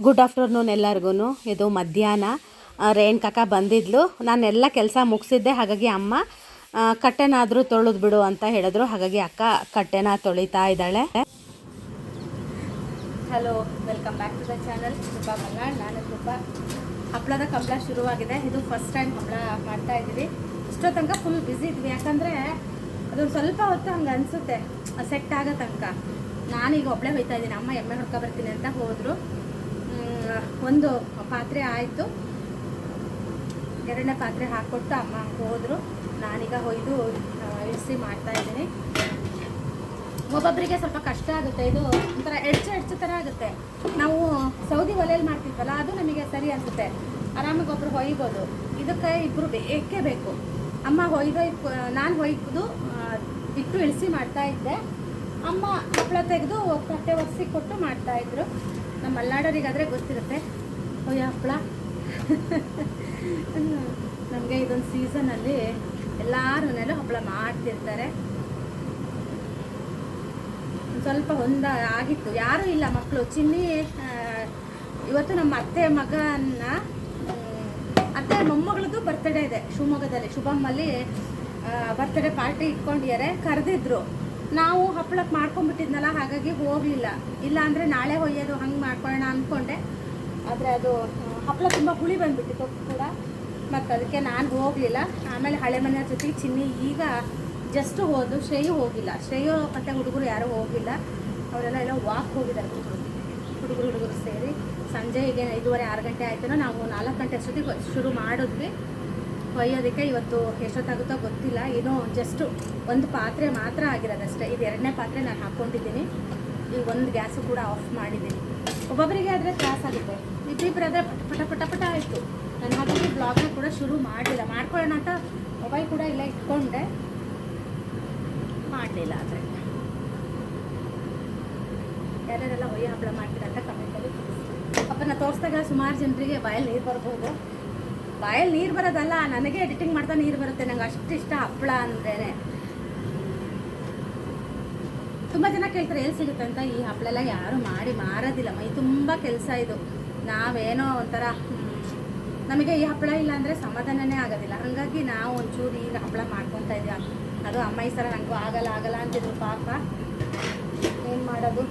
Good afternoon ಎಲ್ಲರಿಗೂ ಇದು ಮಧ್ಯಾಹ್ನ. ಆ, ರೇಣುಕಕ್ಕ ಬಂದಿದ್ಲು. ನಾನೆಲ್ಲ ಕೆಲಸ ಮುಗಿಸಿದ್ದೆ. ಹಾಗಾಗಿ ಅಮ್ಮ ಕಟ್ಟೆನಾದರೂ ತೊಳೆದು ಬಿಡು ಅಂತ ಹೇಳಿದ್ರು. ಹಾಗಾಗಿ ಅಕ್ಕ ಕಟ್ಟೆನ ತೊಳಿತಾ ಇದ್ದಾಳೆ. Hello welcome back to the channel Krupa Malnad ನಾನು ಕೃಪಾ ಹಪ್ಪಳದ ಕಂಬಳ ಶುರುವಾಗಿದೆ. ಇದು ಫಸ್ಟ್ ಟೈಮ್ ಹಪ್ಪಳ ಮಾಡ್ತಾ ಇದ್ದೀವಿ. ಇಷ್ಟೋ ತನಕ ಫುಲ್ ಬ್ಯುಸಿ ಇದ್ವಿ. ಯಾಕಂದರೆ ಅದೊಂದು ಸ್ವಲ್ಪ ಹೊತ್ತು ಹಂಗೆ ಅನಿಸುತ್ತೆ. ಸೆಟ್ ಆಗೋ ತನಕ. ನಾನೀಗ ಒಬ್ಬಳೇ ಹೋಯ್ತಾ ಇದ್ದೀನಿ. ಅಮ್ಮ ಎಮ್ಮೆ ಹುಡ್ಕೊ ಬರ್ತೀನಿ ಅಂತ ಹೋದರು. ಒಂದು ಪಾತ್ರೆ ಆಯಿತು. ಎರಡನೇ ಪಾತ್ರೆ ಹಾಕ್ಕೊಟ್ಟು ಅಮ್ಮ ಹೋದರು. ನಾನೀಗ ಹೊಯ್ದು ಇಳಿಸಿ ಮಾಡ್ತಾ ಇದ್ದೀನಿ. ಒಬ್ಬೊಬ್ಬರಿಗೆ ಸ್ವಲ್ಪ ಕಷ್ಟ ಆಗುತ್ತೆ. ಇದು ಒಂಥರ ಎಡ್ಚು ಎಡ್ಚು ಥರ ಆಗುತ್ತೆ. ನಾವು ಸೌದಿ ಒಲೆಯಲ್ಲಿ ಮಾಡ್ತಿದ್ವಲ್ಲ, ಅದು ನಮಗೆ ಸರಿ ಅನಿಸುತ್ತೆ. ಆರಾಮಾಗಿ ಒಬ್ರು ಹೊಯ್ಬೋದು ಇದಕ್ಕೆ ಇಬ್ಬರು ಬೇಕೇ ಬೇಕು. ಅಮ್ಮ ಹೊಯ್ದು ನಾನು ಹೊಯ್ದು ಇಟ್ಟು ಇಳಿಸಿ ಮಾಡ್ತಾ ಇದ್ದೆ. ಅಮ್ಮ ಹಪ್ಪಳ ತೆಗೆದು ಕಟ್ಟೆ ಒರೆಸಿ ಕೊಟ್ಟು ಮಾಡ್ತಾ ಇದ್ರು. ನಮ್ಮ ಮಲ್ನಾಡೋರಿಗಾದರೆ ಗೊತ್ತಿರುತ್ತೆ. ಹೊಯ್ಯೋ ಹಪ್ಪಳ. ನಮಗೆ ಇದೊಂದು ಸೀಸನಲ್ಲಿ ಎಲ್ಲರ ಮನೇಲೂ ಹಪ್ಪಳ ಮಾಡ್ತಿರ್ತಾರೆ. ಸ್ವಲ್ಪ ಹೊಂದ ಆಗಿತ್ತು. ಯಾರೂ ಇಲ್ಲ ಮಕ್ಕಳು ಚಿನ್ನಿ ಇವತ್ತು ನಮ್ಮ ಅತ್ತೆ ಮಗನ ಅತ್ತೆ ಮೊಮ್ಮಗಳದ್ದು ಬರ್ತಡೇ ಇದೆ. ಶಿವಮೊಗ್ಗದಲ್ಲಿ, ಶುಭಮ್ಮಲ್ಲಿ ಬರ್ತಡೇ ಪಾರ್ಟಿ ಇಟ್ಕೊಂಡಿದ್ದಾರೆ. ಕರೆದಿದ್ರು. ನಾವು ಹಪ್ಪಳಕ್ಕೆ ಮಾಡ್ಕೊಂಡ್ಬಿಟ್ಟಿದ್ನಲ್ಲ, ಹಾಗಾಗಿ ಹೋಗಲಿಲ್ಲ. ಇಲ್ಲ ಅಂದರೆ ನಾಳೆ ಹೊಯ್ಯೋದು ಹಂಗೆ ಮಾಡ್ಕೊಳ್ಳೋಣ ಅಂದ್ಕೊಂಡೆ ಆದರೆ ಅದು ಹಪ್ಪಳ ತುಂಬ ಹುಳಿ ಬಂದ್ಬಿಟ್ಟಿತ್ತು ಕೂಡ. ಮತ್ತು ಅದಕ್ಕೆ ನಾನು ಹೋಗಲಿಲ್ಲ. ಆಮೇಲೆ ಹಳೆ ಮನೆಯ ಜೊತೆ ಚಿನ್ನಿ ಈಗ ಜಸ್ಟ್ ಹೋದು ಶ್ರೇಯು ಹೋಗಿಲ್ಲ. ಶ್ರೇಯು ಮತ್ತು ಹುಡುಗರು ಯಾರೂ ಹೋಗಿಲ್ಲ. ಅವರೆಲ್ಲ ಎಲ್ಲ ವಾಕ್ ಹೋಗಿದ್ದಾರೆ ಹುಡುಗರು. ಹುಡುಗರು ಹುಡುಗರು ಸೇರಿ. ಸಂಜೆ ಈಗ ಐದೂವರೆ, ಆರು ಗಂಟೆ ಆಯ್ತೇನೋ, ನಾವು ನಾಲ್ಕು ಗಂಟೆ ಅಷ್ಟೊತ್ತಿಗೆ ಶುರು ಮಾಡಿದ್ವಿ. ಒಯ್ಯೋದಕ್ಕೆ ಇವತ್ತು ಎಷ್ಟೊತ್ತಾಗುತ್ತೋ ಗೊತ್ತಿಲ್ಲ. ಏನೋ ಜಸ್ಟು ಒಂದು ಪಾತ್ರೆ ಮಾತ್ರ ಆಗಿರೋದಷ್ಟೇ. ಇದು ಎರಡನೇ ಪಾತ್ರೆ ನಾನು ಹಾಕ್ಕೊಂಡಿದ್ದೀನಿ. ಈಗ ಒಂದು ಗ್ಯಾಸು ಕೂಡ ಆಫ್ ಮಾಡಿದ್ದೀನಿ. ಒಬ್ಬೊಬ್ಬರಿಗೆ ಆದರೆ ತ್ರಾಸಾಗುತ್ತೆ ಆಗುತ್ತೆ. ಆದರೆ ಪಟ ಪಟ ಪಟ ಪಟ ಆಯಿತು. ನಾನು ಹಾಗಾಗಿ ಬ್ಲಾಗ್ನ ಕೂಡ ಶುರು ಮಾಡಲಿಲ್ಲ ಮಾಡ್ಕೊಳ್ಳೋಣ ಅಂತ ಮೊಬೈಲ್ ಕೂಡ ಇಲ್ಲ ಇಟ್ಕೊಂಡೆ. ಮಾಡಲಿಲ್ಲ ಆದರೆ. ಯಾರ್ಯಾರೆಲ್ಲ ಹೊಯ್ಯ ಹಬ್ಬಳ ಮಾಡ್ತೀರಾ ಅಂತ ಕಮೆಂಟಲ್ಲಿ ತಿಳಿಸಿ ನಾನು ತೋರಿಸಿದಾಗ ಸುಮಾರು ಜನರಿಗೆ ಬಾಯಲ್ಲಿ ನೀರು ಬರ್ಬೋದು. ಬಾಯಲ್ಲಿ ನೀರು ಬರೋದಲ್ಲ, ನನಗೆ ಎಡಿಟಿಂಗ್ ಮಾಡ್ತಾ ನೀರು ಬರುತ್ತೆ, ನಂಗೆ ಅಷ್ಟು ಇಷ್ಟ ಹಪ್ಪಳ ಅಂದ್ರೇ ತುಂಬ ಜನ ಕೇಳ್ತಾರೆ, ಎಲ್ಲಿ ಸಿಗುತ್ತೆ ಅಂತ? ಈ ಹಪ್ಪಳ ಎಲ್ಲ ಯಾರು ಮಾಡಿ ಮಾರೋದಿಲ್ಲ. ಮೈ ತುಂಬ ಕೆಲಸ ಇದು. ನಾವೇನೋ ಒಂಥರ ನಮಗೆ ಈ ಹಪ್ಪಳ ಇಲ್ಲ ಅಂದರೆ ಸಮಾಧಾನನೇ ಆಗೋದಿಲ್ಲ. ಹಾಗಾಗಿ ನಾವು ಒಂಚೂರು ಈಗ ಹಪ್ಪಳ ಮಾಡ್ಕೊತಾ ಇದ್ದೀವಿ. ಅದು ಅಮ್ಮ ಈ ಸಲ ನನಗೂ ಆಗಲ್ಲ ಆಗಲ್ಲ ಅಂತಿದ್ರು ಪಾಪ. ಏನು ಮಾಡೋದು?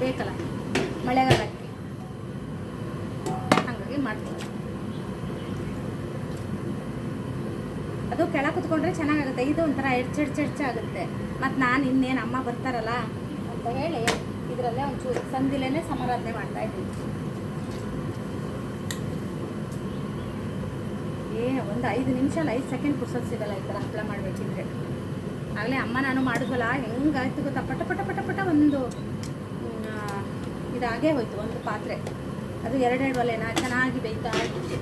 ಬೇಕಲ್ಲ. ಮಳೆಗಾಲಕ್ಕೆ. ಹಾಗಾಗಿ ಮಾಡ್ತೀವಿ. ಅದು ಕೆಳ ಕುತ್ಕೊಂಡ್ರೆ ಚೆನ್ನಾಗಾಗುತ್ತೆ. ಇದು ಒಂಥರ ಎಡ್ಚೆಡ್ಚೆಡ್ಚೆ ಆಗುತ್ತೆ ಮತ್ತು ನಾನು ಇನ್ನೇನು ಅಮ್ಮ ಬರ್ತಾರಲ್ಲ ಅಂತ ಹೇಳಿ ಇದರಲ್ಲೇ ಒಂಚೂರು ಸಂದಿಲೇನೆ ಸಮಾರಾಧನೆ ಮಾಡ್ತಾ ಇದ್ದೀನಿ. ಏ, ಒಂದು ಐದು ನಿಮಿಷ ಅಲ್ಲ, ಐದು ಸೆಕೆಂಡ್ ಪುರ್ಸೋದು ಸಿಗಲ್ಲ ಈ ಥರ ಹಪ್ಪಳ ಮಾಡಬೇಕಿದ್ರೆ. ಆಗಲೇ ಅಮ್ಮ ನಾನು ಮಾಡಿದ್ವಲ್ಲ, ಹೆಂಗಾಯ್ತು ಗೊತ್ತಾ? ಪಟ ಪಟ ಪಟ ಪಟ ಒಂದು ಇದಾಗೇ ಹೋಯ್ತು, ಒಂದು ಪಾತ್ರೆ. ಅದು ಎರಡೆರಡು ಒಲೆನ? ಚೆನ್ನಾಗಿ ಬೇಯ್ತಾ ಇತ್ತು.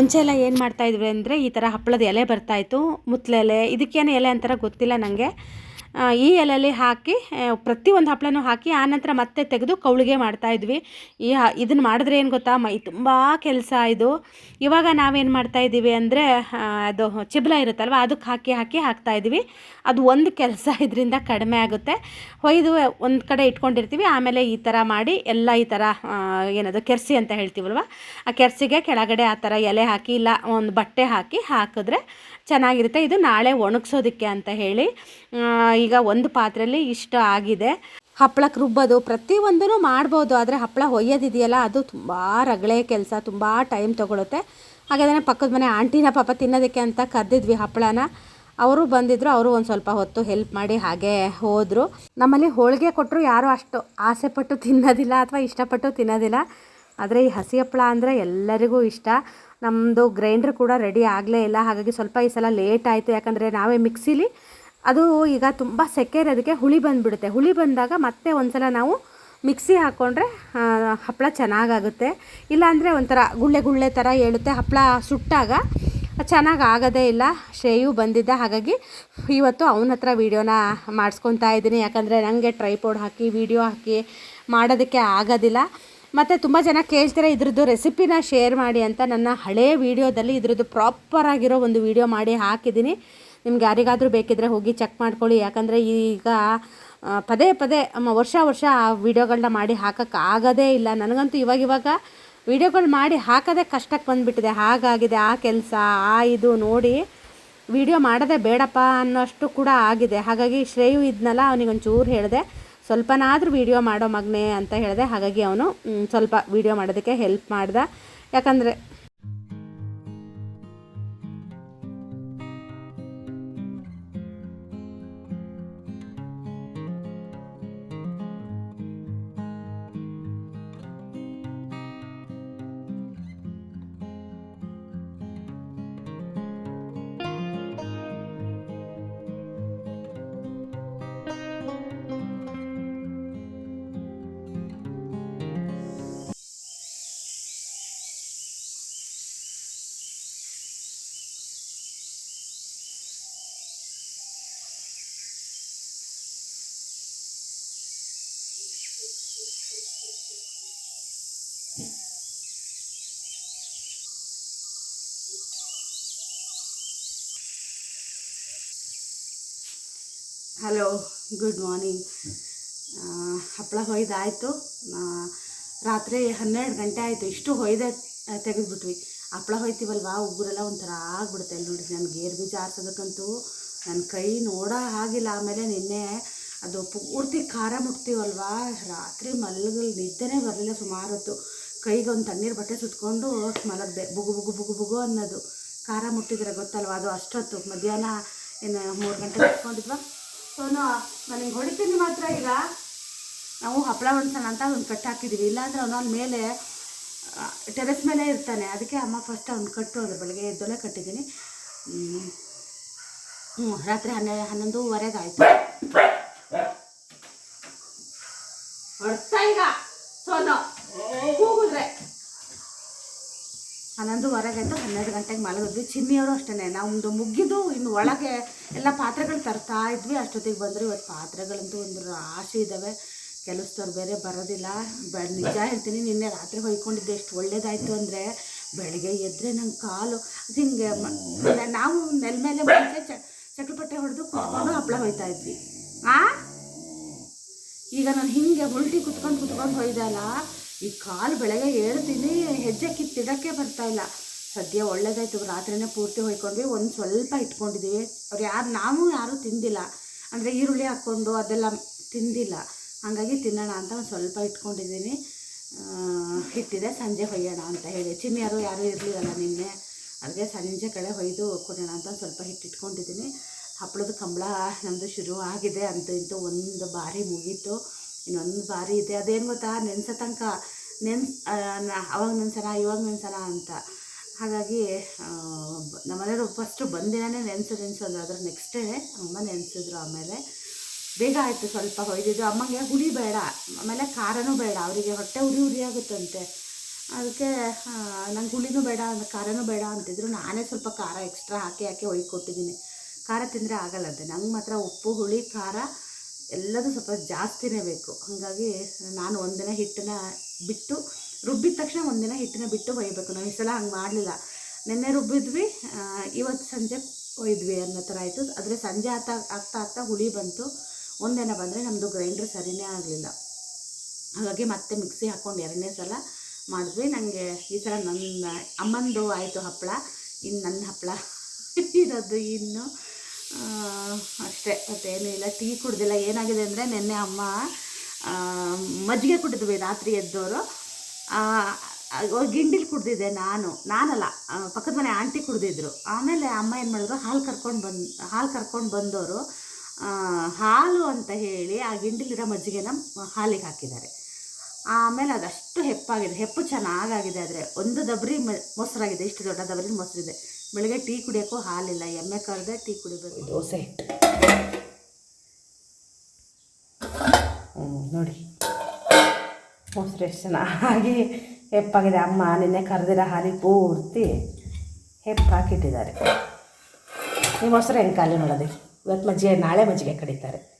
ಮುಂಚೆ ಎಲ್ಲ ಏನು ಮಾಡ್ತಾಯಿದ್ವಿ ಅಂದರೆ ಈ ಥರ ಹಪ್ಪಳದ ಎಲೆ ಬರ್ತಾಯಿತ್ತು ಮುತ್ತಲೆಲೆ ಇದಕ್ಕೇನು ಎಲೆ ಅಂತಾರ ಗೊತ್ತಿಲ್ಲ ನನಗೆ ಈ ಎಲೆಯಲ್ಲಿ ಹಾಕಿ ಪ್ರತಿ ಪ್ರತಿಯೊಂದು ಹಪ್ಪಳನೂ ಹಾಕಿ ಆನಂತರ ಮತ್ತೆ ತೆಗೆದು ಕೌಳಿಗೆ ಮಾಡ್ತಾಯಿದ್ವಿ ಈ ಇದನ್ನು ಮಾಡಿದ್ರೆ ಏನು ಗೊತ್ತಾ? ಮೈ ತುಂಬ ಕೆಲಸ ಇದು. ಇವಾಗ ನಾವೇನು ಮಾಡ್ತಾ ಇದ್ದೀವಿ ಅಂದರೆ ಅದು ಚಿಬ್ಲ ಇರುತ್ತಲ್ವ ಅದಕ್ಕೆ ಹಾಕಿ ಹಾಕಿ ಹಾಕ್ತಾಯಿದ್ವಿ ಅದು ಒಂದು ಕೆಲಸ ಇದರಿಂದ ಕಡಿಮೆ ಆಗುತ್ತೆ. ಹೊಯ್ದು ಒಂದು ಕಡೆ ಇಟ್ಕೊಂಡಿರ್ತೀವಿ, ಆಮೇಲೆ ಈ ಥರ ಮಾಡಿ, ಎಲ್ಲ ಈ ಥರ ಏನದು ಕೆರ್ಸಿ ಅಂತ ಹೇಳ್ತೀವಲ್ವ? ಆ ಕೆರ್ಸಿಗೆ ಕೆಳಗಡೆ ಆ ಥರ ಎಲೆ ಹಾಕಿ, ಇಲ್ಲ, ಒಂದು ಬಟ್ಟೆ ಹಾಕಿ ಹಾಕಿದ್ರೆ ಚೆನ್ನಾಗಿರುತ್ತೆ. ಇದು ನಾಳೆ ಒಣಗಿಸೋದಕ್ಕೆ ಅಂತ ಹೇಳಿ ಈಗ ಒಂದು ಪಾತ್ರೆಯಲ್ಲಿ ಇಷ್ಟ ಆಗಿದೆ. ಹಪ್ಪಳಕ್ಕೆ ರುಬ್ಬೋದು. ಪ್ರತಿಯೊಂದೂ ಮಾಡ್ಬೋದು, ಆದರೆ ಹಪ್ಪಳ ಹೊಯ್ಯೋದಿದೆಯಲ್ಲ ಅದು ತುಂಬ ರಗಳೆ ಕೆಲಸ, ತುಂಬ ಟೈಮ್ ತೊಗೊಳುತ್ತೆ. ಹಾಗಾದರೆ ಪಕ್ಕದ ಮನೆ ಆಂಟಿನ ಪಾಪ ತಿನ್ನೋದಕ್ಕೆ ಅಂತ ಕರೆದಿದ್ವಿ ಹಪ್ಪಳನ. ಅವರು ಬಂದಿದ್ರು, ಅವರು ಒಂದು ಸ್ವಲ್ಪ ಹೊತ್ತು ಹೆಲ್ಪ್ ಮಾಡಿ ಹಾಗೆ ಹೋದರು. ನಮ್ಮಲ್ಲಿ ಹೋಳಿಗೆ ಕೊಟ್ಟರು ಯಾರೂ ಅಷ್ಟು ಆಸೆ ಪಟ್ಟು ತಿನ್ನೋದಿಲ್ಲ ಅಥವಾ ಇಷ್ಟಪಟ್ಟು ತಿನ್ನೋದಿಲ್ಲ. ಆದರೆ ಈ ಹಸಿ ಹಪ್ಪಳ ಅಂದರೆ ಎಲ್ಲರಿಗೂ ಇಷ್ಟ. ನಮ್ಮದು ಗ್ರೈಂಡ್ರ್ ಕೂಡ ರೆಡಿ ಆಗಲೇ ಇಲ್ಲ. ಹಾಗಾಗಿ ಸ್ವಲ್ಪ ಈ ಸಲ ಲೇಟ್ ಆಯಿತು. ಯಾಕಂದರೆ ನಾವೇ ಮಿಕ್ಸಿಲಿ ಅದು ಈಗ ತುಂಬ ಸೆಕೆ ಇರೋದಕ್ಕೆ ಹುಳಿ ಬಂದುಬಿಡುತ್ತೆ. ಹುಳಿ ಬಂದಾಗ ಮತ್ತೆ ಒಂದ್ಸಲ ನಾವು ಮಿಕ್ಸಿ ಹಾಕ್ಕೊಂಡ್ರೆ ಹಪ್ಪಳ ಚೆನ್ನಾಗಾಗುತ್ತೆ. ಇಲ್ಲಾಂದರೆ ಒಂಥರ ಗುಳ್ಳೆ ಗುಳ್ಳೆ ಥರ ಹೇಳುತ್ತೆ ಹಪ್ಪಳ ಸುಟ್ಟಾಗ ಚೆನ್ನಾಗಿ ಆಗೋದೇ ಇಲ್ಲ. ಶ್ರೇಯು ಬಂದಿದ್ದ ಹಾಗಾಗಿ ಇವತ್ತು ಅವನ ಹತ್ರ ವೀಡಿಯೋನ ಮಾಡಿಸ್ಕೊತಾ ಇದ್ದೀನಿ. ಯಾಕಂದರೆ ನನಗೆ ಟ್ರೈಪೋಡ್ ಹಾಕಿ ವೀಡಿಯೋ ಹಾಕಿ ಮಾಡೋದಕ್ಕೆ ಆಗೋದಿಲ್ಲ. ಮತ್ತು ತುಂಬ ಜನ ಕೇಳ್ತಾರೆ ಇದ್ರದ್ದು ರೆಸಿಪಿನ ಶೇರ್ ಮಾಡಿ ಅಂತ ನನ್ನ ಹಳೇ ವೀಡಿಯೋದಲ್ಲಿ ಇದ್ರದ್ದು ಪ್ರಾಪರ್ ಆಗಿರೋ ಒಂದು ವೀಡಿಯೋ ಮಾಡಿ ಹಾಕಿದ್ದೀನಿ. ನಿಮ್ಗೆ ಯಾರಿಗಾದರೂ ಬೇಕಿದ್ರೆ ಹೋಗಿ ಚೆಕ್ ಮಾಡ್ಕೊಳ್ಳಿ. ಯಾಕಂದರೆ ಈಗ ಪದೇ ಪದೇ ವರ್ಷ ವರ್ಷ ಆ ವೀಡಿಯೋಗಳನ್ನ ಮಾಡಿ ಹಾಕೋಕ್ಕಾಗೋದೇ ಆಗೋದೇ ಇಲ್ಲ. ನನಗಂತೂ ಇವಾಗ ಇವಾಗ ವೀಡಿಯೋಗಳು ಮಾಡಿ ಹಾಕೋದೇ ಕಷ್ಟಕ್ಕೆ ಬಂದುಬಿಟ್ಟಿದೆ. ಹಾಗಾಗಿದೆ, ಆ ಕೆಲಸ, ಆ ಇದು ನೋಡಿ ವೀಡಿಯೋ ಮಾಡೋದೇ ಬೇಡಪ್ಪ ಅನ್ನೋಷ್ಟು ಕೂಡ ಆಗಿದೆ. ಹಾಗಾಗಿ ಶ್ರೇಯು ಇದ್ನಲ್ಲ, ಅವನಿಗೊಂಚೂರು ಹೇಳಿದೆ. ಸ್ವಲ್ಪನಾದರೂ ವಿಡಿಯೋ ಮಾಡೋ ಮಗನೇ ಅಂತ ಹೇಳಿದೆ. ಹಾಗಾಗಿ ಅವನು ಸ್ವಲ್ಪ ವೀಡಿಯೋ ಮಾಡೋದಕ್ಕೆ ಹೆಲ್ಪ್ ಮಾಡ್ದೆ. ಯಾಕಂದರೆ ಹಲೋ ಗುಡ್ ಮಾರ್ನಿಂಗ್ ಹಪ್ಪಳ ಹೊಯ್ದಾಯಿತು. ರಾತ್ರಿ ಹನ್ನೆರಡು ಗಂಟೆ ಆಯಿತು. ಇಷ್ಟು ಹೊಯ್ದೆ ತೆಗೆದುಬಿಟ್ವಿ. ಹಪ್ಪಳ ಹೊಯ್ತೀವಲ್ವಾ? ಉಗುರೆಲ್ಲ ಒಂಥರ ಆಗ್ಬಿಡುತ್ತೆ ಅಲ್ಲಿ ನೋಡಿ ನಾನು ಗೇರ್ ಬೀಜ ಆರ್ಸೋದಕ್ಕಂತೂ ನನ್ನ ಕೈ ನೋಡೋ ಆಗಿಲ್ಲ ಆಮೇಲೆ ನಿನ್ನೆ ಅದು ಪೂರ್ತಿ ಖಾರ ಮುಟ್ತೀವಲ್ವಾ? ರಾತ್ರಿ ಮಲಗಲ್ ನಿದ್ದೆನೇ ಬರಲಿಲ್ಲ ಸುಮಾರು ಹೊತ್ತು. ಕೈಗೆ ಒಂದು ತಣ್ಣೀರು ಬಟ್ಟೆ ಸುತ್ಕೊಂಡು ಮಲಗಿದೆ. ಬುಗು ಬುಗು ಬುಗು ಬುಗು ಅನ್ನೋದು. ಖಾರ ಮುಟ್ಟಿದ್ರೆ ಗೊತ್ತಲ್ವಾ? ಅದು ಅಷ್ಟೊತ್ತು. ಮಧ್ಯಾಹ್ನ ಏನು ಮೂರು ಗಂಟೆ ಕುತ್ಕೊಂಡಿದ್ವಾ ಸೋನು ನನಗೆ ಹೊಡಿತೀನಿ ಮಾತ್ರ ಈಗ. ನಾವು ಹಪ್ಪಳ ಹೊಣ್ಸೋಣ ಅಂತ ಒಂದು ಕಟ್ಟು ಹಾಕಿದ್ದೀವಿ ಇಲ್ಲಾಂದ್ರೆ ಅವನ ಮೇಲೆ ಟೆರೆಸ್ ಮೇಲೆ ಇರ್ತಾನೆ. ಅದಕ್ಕೆ ಅಮ್ಮ ಫಸ್ಟ್ ಅವ್ನು ಕಟ್ಟು ಅದು ಬೆಳಗ್ಗೆ ಎದ್ದೊಲೆ ಕಟ್ಟಿದ್ದೀನಿ. ಹ್ಞೂ ರಾತ್ರಿ ಹನ್ನೆ ಹನ್ನೊಂದುವರೆಗೆ ಆಯಿತು ಹೊಡ್ತಾ ಈಗ, ಸೋನು. ಕೂಗಿದ್ರೆ ಹನ್ನೊಂದುವರೆಗಾಯ್ತು ಹನ್ನೆರಡು ಗಂಟೆಗೆ ಮಲಗಿದ್ವಿ. ಚಿನ್ನಿಯವರು ಅಷ್ಟೇ ನಮ್ಮದು ಮುಗಿದು ಇನ್ನು ಒಳಗೆ ಎಲ್ಲ ಪಾತ್ರೆಗಳು ತರ್ತಾ ಇದ್ವಿ. ಅಷ್ಟೊತ್ತಿಗೆ ಬಂದರು ಇವತ್ತು ಪಾತ್ರೆಗಳಂತೂ ಒಂದು ರಾಶಿ ಇದ್ದಾವೆ ಕೆಲಸದವ್ರು ಬೇರೆ ಬರೋದಿಲ್ಲ. ಬ ನಿಜ ಹೇಳ್ತೀನಿ, ನಿನ್ನೆ ರಾತ್ರಿ ಹೊಯ್ಕೊಂಡಿದ್ದೆ. ಎಷ್ಟು ಒಳ್ಳೇದಾಯಿತು ಅಂದರೆ ಬೆಳಗ್ಗೆ ಎದ್ರೆ ನಂಗೆ ಕಾಲು ಅದು ಹಿಂಗೆ ನಾವು ನೆಲ ಮೇಲೆ ಮುಂಚೆ ಚ ಚಕ್ಲಪಟ್ಟೆ ಹೊಡೆದು ಕುತ್ಕೊಂಡು ಹಪ್ಪಳ ಹೊಯ್ತಾ ಇದ್ವಿ. ಆ? ಈಗ ನಾನು ಹಿಂಗೆ ಉಲ್ಟಿ ಕುತ್ಕೊಂಡು ಕುತ್ಕೊಂಡು ಹೊಯ್ದಲ್ಲ ಈ ಕಾಲು ಬೆಳಗ್ಗೆ ಹೇಳ್ತೀನಿ ಹೆಜ್ಜೆ ಬರ್ತಾ ಇಲ್ಲ. ಸದ್ಯ ಒಳ್ಳೇದಾಯ್ತು, ರಾತ್ರಿನೇ ಪೂರ್ತಿ ಹೊಯ್ಕೊಂಡ್ವಿ ಒಂದು ಸ್ವಲ್ಪ ಇಟ್ಕೊಂಡಿದ್ದೀವಿ ಅವ್ರು ಯಾರು, ನಾವು ಯಾರೂ ತಿಂದಿಲ್ಲ. ಅಂದರೆ ಈರುಳ್ಳಿ ಹಾಕ್ಕೊಂಡು ಅದೆಲ್ಲ ತಿಂದಿಲ್ಲ. ಹಾಗಾಗಿ ತಿನ್ನೋಣ ಅಂತ ಒಂದು ಸ್ವಲ್ಪ ಇಟ್ಕೊಂಡಿದ್ದೀನಿ. ಇಟ್ಟಿದೆ, ಸಂಜೆ ಹೊಯ್ಯೋಣ ಅಂತ ಹೇಳಿ. ಚಿನ್ನಿಯರು ಯಾರೂ ಇರಲಿಲ್ಲ ನಿನ್ನೆ. ಅದಕ್ಕೆ ಸಂಜೆ ಕಡೆ ಹೊಯ್ದು ಕೊಡೋಣ ಅಂತ ಸ್ವಲ್ಪ ಹಿಟ್ಟು ಇಟ್ಕೊಂಡಿದ್ದೀನಿ ಹಪ್ಪಳದ ಕಂಬಳ ನಮ್ಮದು ಶುರು ಆಗಿದೆ ಅಂತ ಇಂತೂ ಒಂದು ಬಾರಿ ಮುಗೀತು. ಇನ್ನೊಂದು ಬಾರಿ ಇದೆ. ಅದೇನು ಗೊತ್ತಾ? ನೆನೆಸೋ ತನಕ ನೆನ್ಸ್ ಅವಾಗ ನೆನ್ಸೋಣ ಇವಾಗ ನೆನ್ಸೋಣ ಅಂತ. ಹಾಗಾಗಿ ನಮ್ಮನೆಯವರು ಫಸ್ಟು ಬಂದಿನೇ ನೆನೆಸು ನೆನೆಸು ಅಂದ್ರೆ ಅದ್ರ ನೆಕ್ಸ್ಟ್ ಡೇ ಅಮ್ಮ ನೆನೆಸಿದ್ರು ಆಮೇಲೆ ಬೇಗ ಆಯಿತು ಸ್ವಲ್ಪ ಹೊಯ್ದಿದ್ದು ಅಮ್ಮಂಗೆ ಹುಳಿ ಬೇಡ, ಆಮೇಲೆ ಖಾರನೂ ಬೇಡ, ಅವರಿಗೆ ಹೊಟ್ಟೆ ಉರಿ ಉರಿ ಆಗುತ್ತಂತೆ. ಅದಕ್ಕೆ ನಂಗೆ ಹುಳಿನೂ ಬೇಡ ಅಂದರೆ ಖಾರನೂ ಬೇಡ ಅಂತಿದ್ರು. ನಾನೇ ಸ್ವಲ್ಪ ಖಾರ ಎಕ್ಸ್ಟ್ರಾ ಹಾಕಿ ಹಾಕಿ ಕೊಟ್ಟಿದ್ದೀನಿ ಖಾರ ತಿಂದರೆ ಆಗಲ್ಲಂತೆ ನಂಗೆ ಮಾತ್ರ ಉಪ್ಪು, ಹುಳಿ, ಖಾರ ಎಲ್ಲದೂ ಸ್ವಲ್ಪ ಜಾಸ್ತಿನೇ ಬೇಕು. ಹಾಗಾಗಿ ನಾನು ಒಂದಿನ ಹಿಟ್ಟನ್ನ ಬಿಟ್ಟು, ರುಬ್ಬಿದ ತಕ್ಷಣ ಒಂದಿನ ಹಿಟ್ಟನ್ನ ಬಿಟ್ಟು ಒಯ್ಯಬೇಕು. ನಾವು ಈ ಸಲ ಹಂಗೆ ಮಾಡಲಿಲ್ಲ. ನಿನ್ನೆ ರುಬ್ಬಿದ್ವಿ ಇವತ್ತು ಸಂಜೆ ಒಯ್ದ್ವಿ ಅನ್ನೋ ಥರ ಆಯಿತು. ಆದರೆ ಸಂಜೆ ಆಗ್ತಾ ಆಗ್ತಾ ಆಗ್ತಾ ಹುಳಿ ಬಂತು. ಒಂದಿನ ಬಂದರೆ ನಮ್ಮದು ಗ್ರೈಂಡ್ರ್ ಸರಿನೇ ಆಗಲಿಲ್ಲ. ಹಾಗಾಗಿ ಮತ್ತೆ ಮಿಕ್ಸಿ ಹಾಕ್ಕೊಂಡು ಎರಡನೇ ಸಲ ಮಾಡಿದ್ವಿ. ನನಗೆ ಈ ಸಲ ನನ್ನ ಅಮ್ಮಂದು ಆಯಿತು ಹಪ್ಪಳ ಇನ್ನು ನನ್ನ ಹಪ್ಪಳ ಇರೋದು ಇನ್ನು ಅಷ್ಟೇ ಮತ್ತೇನೂ ಇಲ್ಲ, ಟೀ ಕುಡ್ದಿಲ್ಲ. ಏನಾಗಿದೆ ಅಂದರೆ ನಿನ್ನೆ ಅಮ್ಮ ಮಜ್ಜಿಗೆ ಕುಡಿದ್ವಿ ರಾತ್ರಿ ಎದ್ದವರು ಗಿಂಡಿಲಿ ಕುಡ್ದಿದ್ದೆ ನಾನು, ನಾನಲ್ಲ ಪಕ್ಕದ ಮನೆ ಆಂಟಿ ಕುಡ್ದಿದ್ರು. ಆಮೇಲೆ ಅಮ್ಮ ಏನು ಮಾಡಿದ್ರು, ಹಾಲು ಕರ್ಕೊಂಡು ಬಂದು, ಹಾಲು ಕರ್ಕೊಂಡು ಬಂದವರು ಹಾಲು ಅಂತ ಹೇಳಿ ಆ ಗಿಂಡಿಲಿರೋ ಮಜ್ಜಿಗೆನ ಹಾಲಿಗೆ ಹಾಕಿದ್ದಾರೆ. ಆಮೇಲೆ ಅದಷ್ಟು ಹೆಪ್ಪಾಗಿದೆ, ಹೆಪ್ಪು ಚೆನ್ನಾಗಾಗಿದೆ ಆದರೆ, ಒಂದು ದಬ್ರಿ ಮೊಸರಾಗಿದೆ, ಇಷ್ಟು ದೊಡ್ಡ ದಬ್ರಿ ಮೊಸರಿದೆ. ಬೆಳಗ್ಗೆ ಟೀ ಕುಡಿಯೋಕ್ಕೂ ಹಾಲಿಲ್ಲ, ಎಮ್ಮೆ ಕರೆದೇ ಟೀ ಕುಡಿಬೇಕು. ದೋಸೆ ಹಿಟ್ಟು. ನೋಡಿ. ಮೊಸರು ಎಷ್ಟು ಚೆನ್ನಾಗಿ ಹೆಪ್ಪಾಗಿದೆ. ಅಮ್ಮ, ನಿನ್ನೆ ಕರೆದಿರೋ ಹಾಲಿಗೆ ಪೂರ್ತಿ ಹೆಪ್ಪಾಕಿಟ್ಟಿದ್ದಾರೆ. ಈ ಮೊಸರು ಹೆಂಗೆ ಖಾಲಿ ಮಾಡೋದು ಇವತ್ತು ಮಜ್ಜಿಗೆ, ನಾಳೆ ಮಜ್ಜಿಗೆ ಕಡಿತಾರೆ.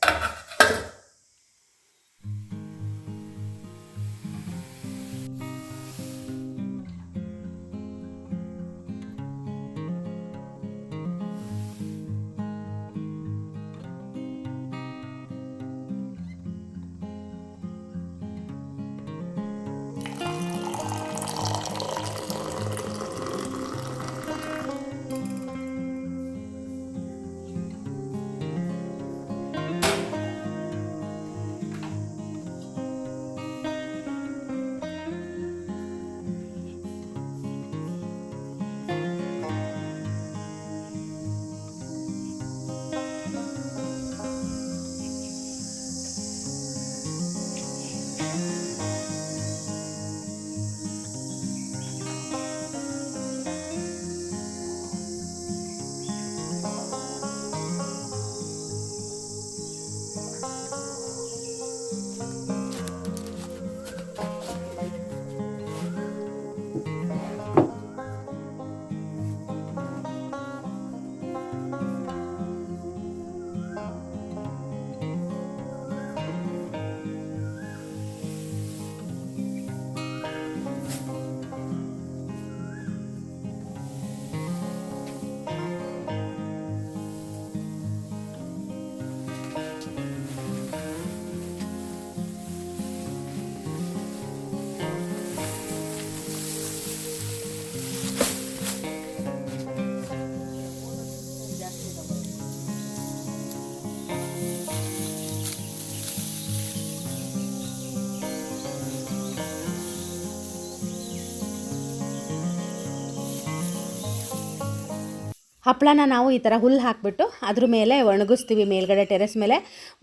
ಹಪ್ಪಳನ ನಾವು ಈ ಥರ ಹುಲ್ಲು ಹಾಕಿಬಿಟ್ಟು ಅದ್ರ ಮೇಲೆ ಒಣಗಿಸ್ತೀವಿ ಮೇಲ್ಗಡೆ ಟೆರೆಸ್ ಮೇಲೆ.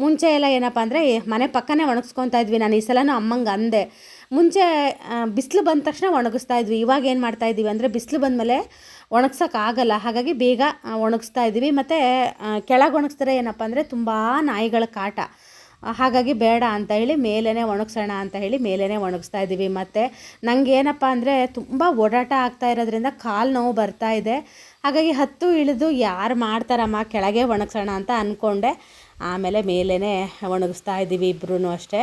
ಮುಂಚೆ ಎಲ್ಲ ಏನಪ್ಪ ಅಂದರೆ ಮನೆ ಪಕ್ಕನೇ ಒಣಗಿಸ್ಕೊತಾ ಇದ್ವಿ ನಾನು ಈ ಸಲನೂ ಅಮ್ಮಂಗೆ ಅಂದೆ. ಮುಂಚೆ ಬಿಸಿಲು ಬಂದ ತಕ್ಷಣ ಒಣಗಿಸ್ತಾ ಇದ್ವಿ. ಇವಾಗ ಏನು ಮಾಡ್ತಾ ಇದ್ದೀವಿ ಅಂದರೆ, ಬಿಸಿಲು ಬಂದಮೇಲೆ ಒಣಗ್ಸೋಕ್ಕಾಗಲ್ಲ ಹಾಗಾಗಿ ಬೇಗ ಒಣಗಿಸ್ತಾ ಇದ್ದೀವಿ. ಮತ್ತು ಕೆಳಗೆ ಒಣಗಿಸಿದ್ರೆ ಏನಪ್ಪ ಅಂದರೆ, ತುಂಬ ನಾಯಿಗಳ ಕಾಟ. ಹಾಗಾಗಿ ಬೇಡ ಅಂತ ಹೇಳಿ ಮೇಲೇ ಒಣಗಿಸೋಣ ಅಂತ ಹೇಳಿ ಮೇಲೇ ಒಣಗಿಸ್ತಾ ಇದ್ದೀವಿ. ಮತ್ತು ನನಗೆ ಏನಪ್ಪ ಅಂದರೆ ತುಂಬ ಓಡಾಟ ಆಗ್ತಾ ಇರೋದ್ರಿಂದ ಕಾಲು ನೋವು ಬರ್ತಾ ಇದೆ. ಹಾಗಾಗಿ ಹತ್ತು ಇಳಿದು ಯಾರು ಮಾಡ್ತಾರಮ್ಮ, ಕೆಳಗೆ ಒಣಗಿಸೋಣ ಅಂತ ಅಂದ್ಕೊಂಡೆ ಆಮೇಲೆ ಮೇಲೇ ಒಣಗಿಸ್ತಾ ಇದ್ದೀವಿ ಇಬ್ಬರೂ ಅಷ್ಟೇ.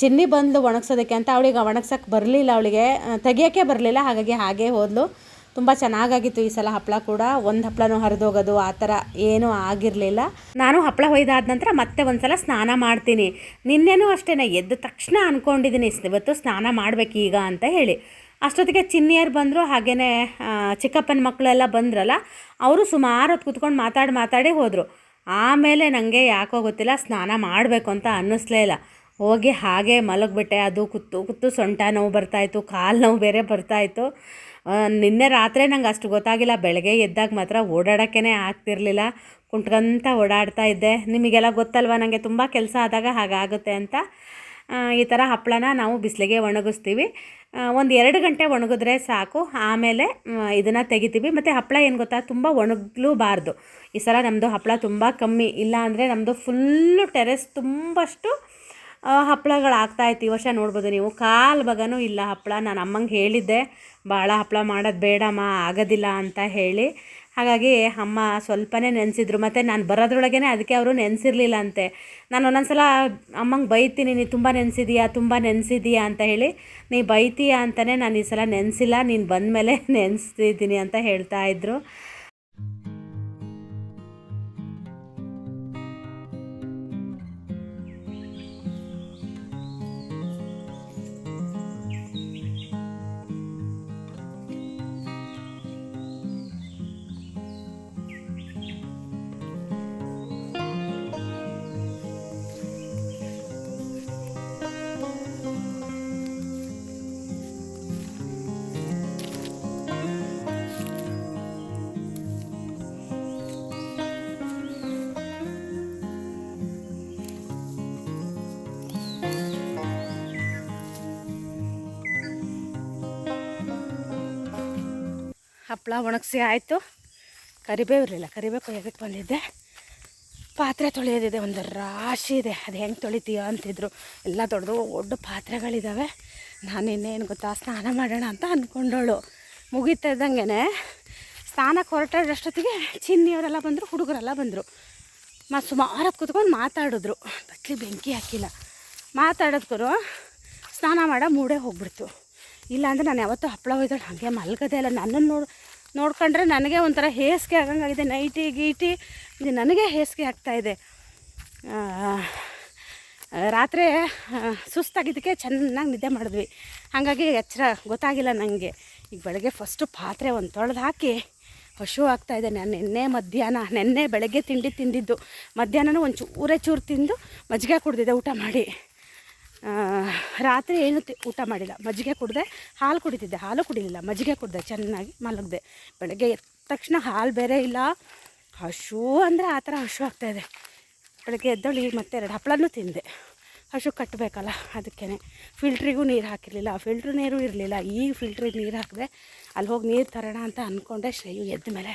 ಚಿನ್ನಿ ಬಂದು ಒಣಗ್ಸೋದಕ್ಕೆ ಅಂತ, ಅವಳಿಗೆ ಒಣಗ್ಸೋಕ್ಕೆ ಬರಲಿಲ್ಲ, ಅವಳಿಗೆ ತೆಗಿಯೋಕ್ಕೆ ಬರಲಿಲ್ಲ, ಹಾಗಾಗಿ ಹಾಗೇ ಹೋದ್ಲು. ತುಂಬ ಚೆನ್ನಾಗಾಗಿತ್ತು ಈ ಸಲ ಹಪ್ಪಳ ಕೂಡ. ಒಂದು ಹಪ್ಪಳನೂ ಹರಿದೋಗೋದು ಆ ಥರ ಏನೂ ಆಗಿರಲಿಲ್ಲ. ನಾನು ಹಪ್ಪಳ ಹೊಯ್ದಾದ ನಂತರ ಮತ್ತೆ ಒಂದು ಸಲ ಸ್ನಾನ ಮಾಡ್ತೀನಿ. ನಿನ್ನೆನೂ ಅಷ್ಟೇ ಎದ್ದ ತಕ್ಷಣ ಅಂದ್ಕೊಂಡಿದ್ದೀನಿ ಇವತ್ತು ಸ್ನಾನ ಮಾಡಬೇಕು ಈಗ ಅಂತ ಹೇಳಿ. ಅಷ್ಟೊತ್ತಿಗೆ ಚಿನ್ನಿಯರ್ ಬಂದರು ಹಾಗೆಯೇ ಚಿಕ್ಕಪ್ಪನ ಮಕ್ಕಳೆಲ್ಲ ಬಂದ್ರಲ್ಲ, ಅವರು ಸುಮಾರು ಹೊತ್ತು ಕೂತ್ಕೊಂಡು ಮಾತಾಡಿ ಮಾತಾಡಿ ಹೋದರು. ಆಮೇಲೆ ನನಗೆ ಯಾಕೋ ಗೊತ್ತಿಲ್ಲ, ಸ್ನಾನ ಮಾಡಬೇಕು ಅಂತ ಅನ್ನಿಸ್ಲೇ ಇಲ್ಲ. ಹೋಗಿ ಹಾಗೆ ಮಲಗಿಬಿಟ್ಟೆ, ಅದು ಕುತ್ತು ಕುತ್ತು ಸೊಂಟ ನೋವು ಬರ್ತಾಯಿತ್ತು ಕಾಲು ನೋವು ಬೇರೆ ಬರ್ತಾಯಿತ್ತು ನಿನ್ನೆ ರಾತ್ರಿ ನಂಗೆ ಅಷ್ಟು ಗೊತ್ತಾಗಿಲ್ಲ. ಬೆಳಗ್ಗೆ ಎದ್ದಾಗ ಮಾತ್ರ ಓಡಾಡೋಕ್ಕೇ ಆಗ್ತಿರಲಿಲ್ಲ. ಕುಂಟ್ಕೊಂತ ಓಡಾಡ್ತಾ ಇದ್ದೆ. ನಿಮಗೆಲ್ಲ ಗೊತ್ತಲ್ವ? ನನಗೆ ತುಂಬ ಕೆಲಸ ಆದಾಗ ಹಾಗಾಗುತ್ತೆ ಅಂತ. ಈ ಥರ ಹಪ್ಪಳನ ನಾವು ಬಿಸಿಲಿಗೆ ಒಣಗಿಸ್ತೀವಿ. ಒಂದು ಎರಡು ಗಂಟೆ ಒಣಗಿದ್ರೆ ಸಾಕು. ಆಮೇಲೆ ಇದನ್ನು ತೆಗಿತೀವಿ. ಮತ್ತು ಹಪ್ಪಳ ಏನು ಗೊತ್ತಾ? ತುಂಬ ಒಣಗಲೂಬಾರ್ದು. ಈ ಸಲ ನಮ್ಮದು ಹಪ್ಪಳ ತುಂಬ ಕಮ್ಮಿ. ಇಲ್ಲ ಅಂದರೆ ನಮ್ಮದು ಫುಲ್ಲು ಟೆರೆಸ್ ತುಂಬಷ್ಟು ಆ, ಇತ್ತು ಈ ವರ್ಷ ನೋಡ್ಬೋದು ನೀವು. ಕಾಲು ಬಗನೂ ಇಲ್ಲ ಹಪ್ಪಳ ನಾನು ಅಮ್ಮಂಗೆ ಹೇಳಿದ್ದೆ ಭಾಳ ಹಪ್ಪಳ ಮಾಡೋದು ಬೇಡಮ್ಮ ಆಗೋದಿಲ್ಲ ಅಂತ ಹೇಳಿ. ಹಾಗಾಗಿ ಅಮ್ಮ ಸ್ವಲ್ಪನೇ ನೆನೆಸಿದ್ರು. ಮತ್ತು ನಾನು ಬರೋದ್ರೊಳಗೇ ಅದಕ್ಕೆ ಅವರು ನೆನೆಸಿರ್ಲಿಲ್ಲ ಅಂತೆ. ನಾನು ಒಂದೊಂದು ಸಲ ಅಮ್ಮಂಗೆ ಬೈತೀನಿ ನೀ ತುಂಬ ನೆನೆಸಿದೀಯಾ ತುಂಬ ನೆನೆಸಿದೀಯಾ ಅಂತ ಹೇಳಿ ನೀ ಬೈತೀಯಾ ಅಂತಲೇ ನಾನು ಈ ಸಲ ನೆನೆಸಿಲ್ಲ ನೀನು ಬಂದಮೇಲೆ ನೆನೆಸ್ತಿದ್ದೀನಿ ಅಂತ ಹೇಳ್ತಾ ಹಪ್ಪಳ ಒಣಗಿಸಿ ಆಯಿತು. ಕರಿಬೇವು ಇರಲಿಲ್ಲ. ಕರಿಬೇವು ಕೊಯ್ಯೋದಕ್ಕೆ ಬಂದಿದ್ದೆ? ಪಾತ್ರೆ ತೊಳೆಯೋದಿದೆ. ಒಂದು ರಾಶಿ ಇದೆ. ಅದು ಹೆಂಗೆ ತೊಳಿತೀಯೋ ಅಂತಿದ್ರು. ಎಲ್ಲ ದೊಡ್ಡ ದೊಡ್ಡ ಪಾತ್ರೆಗಳಿದ್ದಾವೆ ನಾನು ಇನ್ನೇನು ಗೊತ್ತಾ, ಸ್ನಾನ ಮಾಡೋಣ ಅಂತ ಅಂದ್ಕೊಂಡವಳು ಮುಗೀತಾ ಇದ್ದಂಗೆ ಸ್ನಾನಕ್ಕೆ ಹೊರಟಷ್ಟೊತ್ತಿಗೆ ಚಿನ್ನಿಯವರೆಲ್ಲ ಬಂದರು, ಹುಡುಗರೆಲ್ಲ ಬಂದರು. ಮತ್ತು ಸುಮಾರು ಕೂತ್ಕೊಂಡು ಮಾತಾಡಿದ್ರು. ಬಟ್ಲಿ ಬೆಂಕಿ ಹಾಕಿಲ್ಲ. ಮಾತಾಡೋದ್ಕರು ಸ್ನಾನ ಮಾಡೋ ಮೂಡೇ ಹೋಗ್ಬಿಡ್ತು. ಇಲ್ಲಾಂದರೆ ನಾನು ಯಾವತ್ತೂ ಹಪ್ಪಳ ಒಯ್ದಳು ಹಾಗೆ ಮಲ್ಗದೆ ಇಲ್ಲ. ನನ್ನನ್ನು ನೋಡಿ ನೋಡ್ಕೊಂಡ್ರೆ ನನಗೆ ಒಂಥರ ಹೇಸಿಗೆ ಆಗಂಗಾಗಿದೆ. ನೈಟಿ ಗೀಟಿ, ಇದು ನನಗೆ ಹೇಸಿಗೆ ಆಗ್ತಾಯಿದೆ ರಾತ್ರಿ ಸುಸ್ತಾಗಿದ್ದಕ್ಕೆ ಚೆನ್ನಾಗಿ ನಿದ್ದೆ ಮಾಡಿದ್ವಿ. ಹಾಗಾಗಿ ಎಚ್ಚರ ಗೊತ್ತಾಗಿಲ್ಲ ನನಗೆ ಈಗ ಬೆಳಗ್ಗೆ ಫಸ್ಟು ಪಾತ್ರೆ ಒಂದು ತೊಳೆದು ಹಾಕಿ ಹಶು ಆಗ್ತಾಯಿದೆ ನಾನು ನಿನ್ನೆ ಮಧ್ಯಾಹ್ನ, ನಿನ್ನೆ ಬೆಳಗ್ಗೆ ತಿಂಡಿ ತಿಂದಿದ್ದು. ಮಧ್ಯಾಹ್ನನೂ ಒಂದು ಚೂರೇ ತಿಂದು ಮಜ್ಜಿಗೆ ಕುಡ್ದಿದ್ದೆ ಊಟ ಮಾಡಿ. ರಾತ್ರಿ ಏನು ಊಟ ಮಾಡಿಲ್ಲ. ಮಜ್ಜಿಗೆ ಕುಡಿದೆ, ಹಾಲು ಕುಡಿತಿದ್ದೆ. ಹಾಲು ಕುಡಿಲಿಲ್ಲ. ಮಜ್ಜಿಗೆ ಕುಡಿದೆ, ಚೆನ್ನಾಗಿ ಮಲಗಿದೆ. ಬೆಳಗ್ಗೆ ಎದ್ದ ತಕ್ಷಣ ಹಾಲು ಬೇರೆ ಇಲ್ಲ. ಹಶು ಅಂದರೆ ಆ ಥರ ಹಶು ಆಗ್ತಾಯಿದೆ ಬೆಳಗ್ಗೆ ಎದ್ದಳು ಮತ್ತೆ ಎರಡು ಹಪ್ಪಳನೂ ತಿಂದೆ. ಹಶು ಕಟ್ಟಬೇಕಲ್ಲ ಅದಕ್ಕೇ ಫಿಲ್ಟ್ರಿಗೂ ನೀರು ಹಾಕಿರಲಿಲ್ಲ. ಫಿಲ್ಟ್ರ್ ನೀರು ಇರಲಿಲ್ಲ. ಈಗ ಫಿಲ್ಟ್ರಿಗೆ ನೀರು ಹಾಕಿದೆ ಅಲ್ಲಿ ಹೋಗಿ ನೀರು ತರೋಣ ಅಂತ ಅಂದ್ಕೊಂಡೆ ಶ್ರೇಯು ಎದ್ದ ಮೇಲೆ.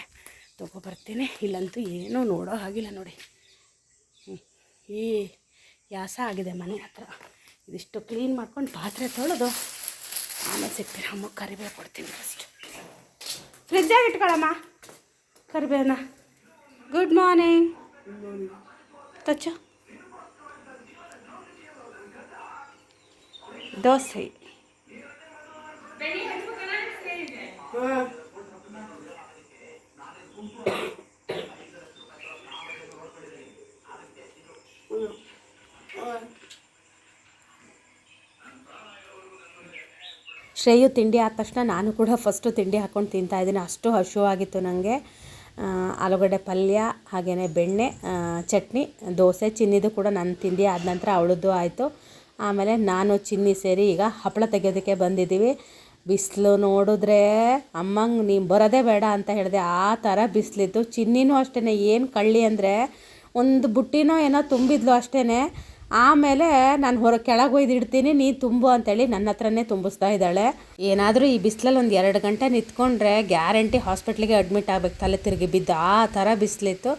ತೊಗೊಬರ್ತೀನಿ ಇಲ್ಲಂತೂ ಏನೂ ನೋಡೋ ಹಾಗಿಲ್ಲ ನೋಡಿ. ಈ ಯಾಸ ಆಗಿದೆ ಮನೆ ಹತ್ರ. ಇದಿಷ್ಟು ಕ್ಲೀನ್ ಮಾಡ್ಕೊಂಡು ಪಾತ್ರೆ ತೊಳೆದು ಆಮೇಲೆ ಸಿಗ್ತೀನಿ ಅಮ್ಮ ಕರಿಬೇವು ಕೊಡ್ತೀನಿ ಫಸ್ಟ್ ಫ್ರಿಜ್ಜಾಗಿ ಇಟ್ಕೊಳಮ್ಮ ಕರಿಬೇವನ ಗುಡ್ ಮಾರ್ನಿಂಗ್ ತಚ್ಚು ದೋಸೆ. ಶ್ರೇಯು ತಿಂಡಿ ಆದ ತಕ್ಷಣ ನಾನು ಕೂಡ ಫಸ್ಟು ತಿಂಡಿ ಹಾಕ್ಕೊಂಡು ತಿಂತಾ ಇದ್ದೀನಿ. ಅಷ್ಟು ಆಗಿತ್ತು ನನಗೆ ಆಲೂಗಡ್ಡೆ ಪಲ್ಯ ಹಾಗೆಯೇ ಬೆಣ್ಣೆ ಚಟ್ನಿ, ದೋಸೆ, ಚಿನ್ನಿದು ಕೂಡ ನನ್ನ ತಿಂಡಿ ಆದ ನಂತರ ಅವಳದ್ದು ಆಯಿತು. ಆಮೇಲೆ ನಾನು ಚಿನ್ನಿ ಸೇರಿ ಈಗ ಹಪ್ಪಳ ತೆಗೆಯೋದಕ್ಕೆ ಬಂದಿದ್ದೀವಿ. ಬಿಸಿಲು ನೋಡಿದ್ರೆ ಅಮ್ಮಂಗೆ ನೀನು ಬರೋದೇ ಬೇಡ ಅಂತ ಹೇಳಿದೆ. ಆ ಥರ ಬಿಸಿಲಿತ್ತು. ಚಿನ್ನಿನೂ ಅಷ್ಟೇ ಏನು ಕಳ್ಳಿ ಅಂದರೆ ಒಂದು ಬುಟ್ಟಿನೋ ಏನೋ ತುಂಬಿದ್ಲು ಅಷ್ಟೇ ಆಮೇಲೆ ನಾನು ಹೊರ ಕೆಳಗೆ ಒಯ್ದಿಡ್ತೀನಿ ನೀ ತುಂಬು ಅಂತೇಳಿ ನನ್ನ ಹತ್ರನೇ ತುಂಬಿಸ್ತಾ ಇದ್ದಾಳೆ. ಏನಾದರೂ ಈ ಬಿಸಿಲಲ್ಲಿ ಒಂದು ಎರಡು ಗಂಟೆ ನಿಂತ್ಕೊಂಡ್ರೆ ಗ್ಯಾರಂಟಿ ಹಾಸ್ಪಿಟ್ಲಿಗೆ ಅಡ್ಮಿಟ್ ಆಗಬೇಕು, ತಲೆ ತಿರುಗಿ ಬಿದ್ದು ಆ ಥರ ಬಿಸಿಲಿತ್ತು.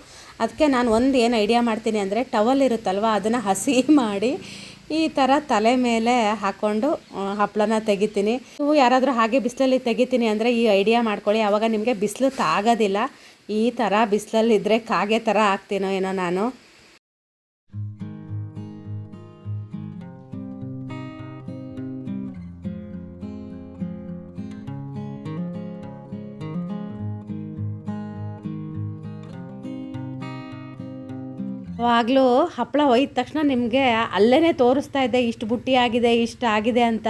ಅದಕ್ಕೆ ನಾನು ಒಂದು ಏನು ಐಡಿಯಾ ಮಾಡ್ತೀನಿ ಅಂದರೆ ಟವಲ್ ಇರುತ್ತಲ್ವ, ಅದನ್ನು ಹಸಿ ಮಾಡಿ ಈ ಥರ ತಲೆ ಮೇಲೆ ಹಾಕ್ಕೊಂಡು ಹಪ್ಪಳನ ತೆಗಿತೀನಿ. ನೀವು ಯಾರಾದರೂ ಹಾಗೆ ಬಿಸಿಲಲ್ಲಿ ತೆಗಿತೀನಿ ಅಂದರೆ ಈ ಐಡಿಯಾ ಮಾಡ್ಕೊಳ್ಳಿ ಆವಾಗ ನಿಮಗೆ ಬಿಸಿಲು ತಾಗೋದಿಲ್ಲ. ಈ ಥರ ಬಿಸಿಲಲ್ಲಿದ್ದರೆ ಕಾಗೆ ಥರ ಹಾಕ್ತೀನೋ ಏನೋ ನಾನು. ಯಾವಾಗಲೂ ಹಪ್ಪಳ ಒಯ್ದ ತಕ್ಷಣ ನಿಮಗೆ ಅಲ್ಲೇ ತೋರಿಸ್ತಾ ಇದ್ದೆ ಇಷ್ಟು ಬುಟ್ಟಿ ಆಗಿದೆ, ಇಷ್ಟು ಆಗಿದೆ ಅಂತ.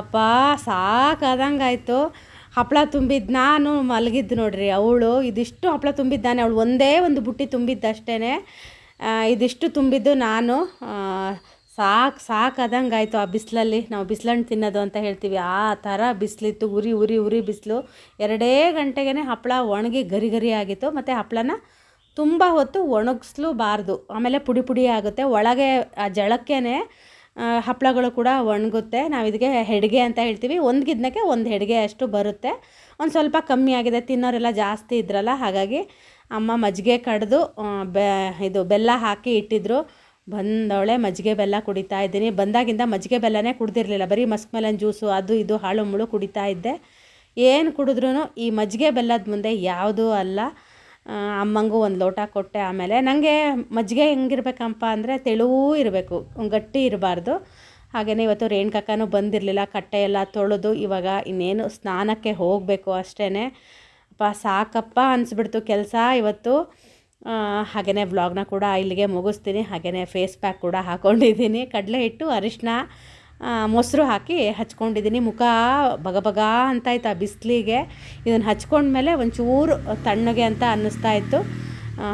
ಅಪ್ಪ ಸಾಕಾದಂಗಾಯ್ತು ಹಪ್ಪಳ ತುಂಬಿದ್ದು ನಾನು ಮಲಗಿದ್ದು ನೋಡ್ರಿ ಅವಳು. ಇದಿಷ್ಟು ಹಪ್ಪಳ ತುಂಬಿದ್ದಾನೆ ಅವಳು ಒಂದೇ ಒಂದು ಬುಟ್ಟಿ ತುಂಬಿದ್ದಷ್ಟೇ ಇದಿಷ್ಟು ತುಂಬಿದ್ದು ನಾನು. ಸಾಕು ಸಾಕಾದಂಗಾಯ್ತು ಆ ಬಿಸಿಲಲ್ಲಿ. ನಾವು ಬಿಸಿಲಣ್ಣು ತಿನ್ನೋದು ಅಂತ ಹೇಳ್ತೀವಿ. ಆ ಥರ ಬಿಸಿಲಿತ್ತು, ಉರಿ ಉರಿ ಉರಿ ಬಿಸಿಲು. ಎರಡೇ ಗಂಟೆಗೆ ಹಪ್ಪಳ ಒಣಗಿ ಗರಿ ಗರಿ ಆಗಿತ್ತು. ಮತ್ತು ಹಪ್ಪಳನ ತುಂಬ ಹೊತ್ತು ಒಣಗಿಸ್ಲೂಬಾರ್ದು. ಆಮೇಲೆ ಪುಡಿ ಪುಡಿ ಆಗುತ್ತೆ. ಒಳಗೆ, ಆ ಜಳಕ್ಕೇ ಹಪ್ಪಳಗಳು ಕೂಡ ಒಣಗುತ್ತೆ. ನಾವು ಇದಕ್ಕೆ ಹೆಡ್ಗೆ ಅಂತ ಹೇಳ್ತೀವಿ. ಒಂದು ಗಿದ್ನಕ್ಕೆ ಒಂದು ಹೆಡ್ಗೆ ಅಷ್ಟು ಬರುತ್ತೆ. ಒಂದು ಸ್ವಲ್ಪ ಕಮ್ಮಿ ಆಗಿದೆ. ತಿನ್ನೋರೆಲ್ಲ ಜಾಸ್ತಿ ಇದ್ರಲ್ಲ, ಹಾಗಾಗಿ ಅಮ್ಮ ಮಜ್ಜಿಗೆ ಕಡ್ದು ಬೆ, ಇದು ಬೆಲ್ಲ ಹಾಕಿ ಇಟ್ಟಿದ್ರು. ಬಂದವಳೆ ಮಜ್ಜಿಗೆ ಬೆಲ್ಲ ಕುಡಿತಾ ಇದ್ದೀನಿ. ಬಂದಾಗಿಂದ ಮಜ್ಜಿಗೆ ಬೆಲ್ಲನೇ ಕುಡ್ದಿರಲಿಲ್ಲ. ಬರೀ ಮಸ್ಕ್ ಮೆಲನ್ ಜ್ಯೂಸು, ಅದು ಇದು, ಹಾಳು ಮುಳು ಕುಡಿತಾ ಇದ್ದೆ. ಏನು ಕುಡಿದ್ರೂ ಈ ಮಜ್ಜಿಗೆ ಬೆಲ್ಲದ ಮುಂದೆ ಯಾವುದೂ ಅಲ್ಲ. ಅಮ್ಮಂಗೂ ಒಂದು ಲೋಟ ಕೊಟ್ಟೆ ಆಮೇಲೆ. ನನಗೆ ಮಜ್ಜಿಗೆ ಹೆಂಗಿರ್ಬೇಕಪ್ಪ ಅಂದರೆ ತೆಳುವೂ ಇರಬೇಕು, ಗಟ್ಟಿ ಇರಬಾರ್ದು. ಹಾಗೆಯೇ ಇವತ್ತು ರೇಣುಕಾಕನೂ ಬಂದಿರಲಿಲ್ಲ, ಕಟ್ಟೆ ಎಲ್ಲ ತೊಳೆದು ಇವಾಗ ಇನ್ನೇನು ಸ್ನಾನಕ್ಕೆ ಹೋಗಬೇಕು ಅಷ್ಟೇ ಅಪ್ಪ, ಸಾಕಪ್ಪ ಅನಿಸ್ಬಿಡ್ತು ಕೆಲಸ ಇವತ್ತು. ಹಾಗೆಯೇ ವ್ಲಾಗ್ನ ಕೂಡ ಇಲ್ಲಿಗೆ ಮುಗಿಸ್ತೀನಿ. ಹಾಗೆಯೇ ಫೇಸ್ ಪ್ಯಾಕ್ ಕೂಡ ಹಾಕ್ಕೊಂಡಿದ್ದೀನಿ ಕಡಲೆ ಹಿಟ್ಟು ಅರಿಶಿನ ಮೊಸರು ಹಾಕಿ ಹಚ್ಕೊಂಡಿದ್ದೀನಿ. ಮುಖ ಬಗ ಬಗ ಅಂತ ಇತ್ತು ಆ ಬಿಸಿಲಿಗೆ. ಇದನ್ನು ಹಚ್ಕೊಂಡ್ಮೇಲೆ ಒಂಚೂರು ತಣ್ಣಗೆ ಅಂತ ಅನ್ನಿಸ್ತಾ ಇತ್ತು.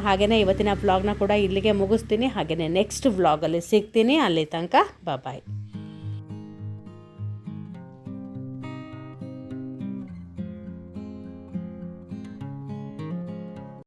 ಹಾಗೆಯೇ ಇವತ್ತಿನ ವ್ಲಾಗ್ನ ಕೂಡ ಇಲ್ಲಿಗೆ ಮುಗಿಸ್ತೀನಿ. ಹಾಗೆಯೇ ನೆಕ್ಸ್ಟ್ ವ್ಲಾಗಲ್ಲಿ ಸಿಗ್ತೀನಿ. ಅಲ್ಲಿ ತನಕ ಬಾಯ್